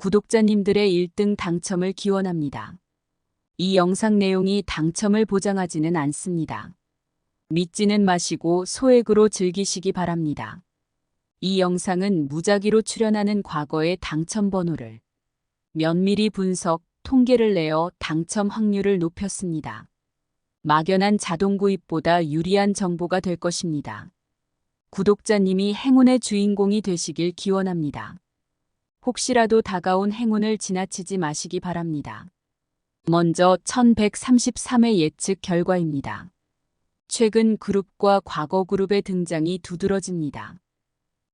구독자님들의 1등 당첨을 기원합니다. 이 영상 내용이 당첨을 보장하지는 않습니다. 믿지는 마시고 소액으로 즐기시기 바랍니다. 이 영상은 무작위로 출연하는 과거의 당첨 번호를 면밀히 분석, 통계를 내어 당첨 확률을 높였습니다. 막연한 자동 구입보다 유리한 정보가 될 것입니다. 구독자님이 행운의 주인공이 되시길 기원합니다. 혹시라도 다가온 행운을 지나치지 마시기 바랍니다. 먼저 1133회 예측 결과입니다. 최근 그룹과 과거 그룹의 등장이 두드러집니다.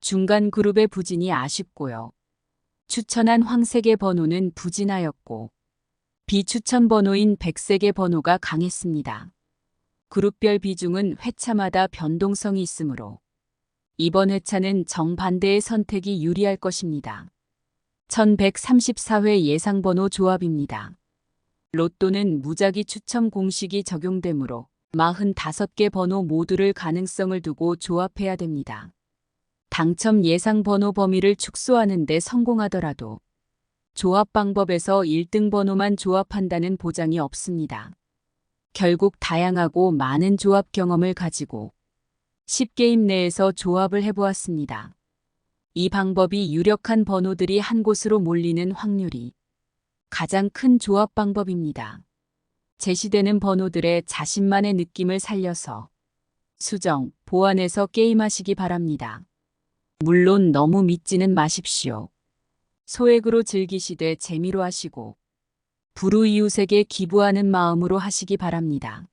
중간 그룹의 부진이 아쉽고요. 추천한 황색의 번호는 부진하였고 비추천 번호인 백색의 번호가 강했습니다. 그룹별 비중은 회차마다 변동성이 있으므로 이번 회차는 정반대의 선택이 유리할 것입니다. 1134회 예상번호 조합입니다. 로또는 무작위 추첨 공식이 적용되므로 45개 번호 모두를 가능성을 두고 조합해야 됩니다. 당첨 예상 번호 범위를 축소하는 데 성공하더라도 조합 방법에서 1등 번호만 조합한다는 보장이 없습니다. 결국 다양하고 많은 조합 경험을 가지고 10게임 내에서 조합을 해보았습니다. 이 방법이 유력한 번호들이 한 곳으로 몰리는 확률이 가장 큰 조합 방법입니다. 제시되는 번호들의 자신만의 느낌을 살려서 수정, 보완해서 게임하시기 바랍니다. 물론 너무 믿지는 마십시오. 소액으로 즐기시되 재미로 하시고 불우이웃에게 기부하는 마음으로 하시기 바랍니다.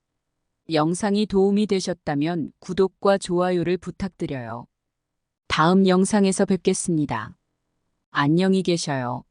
영상이 도움이 되셨다면 구독과 좋아요를 부탁드려요. 다음 영상에서 뵙겠습니다. 안녕히 계셔요.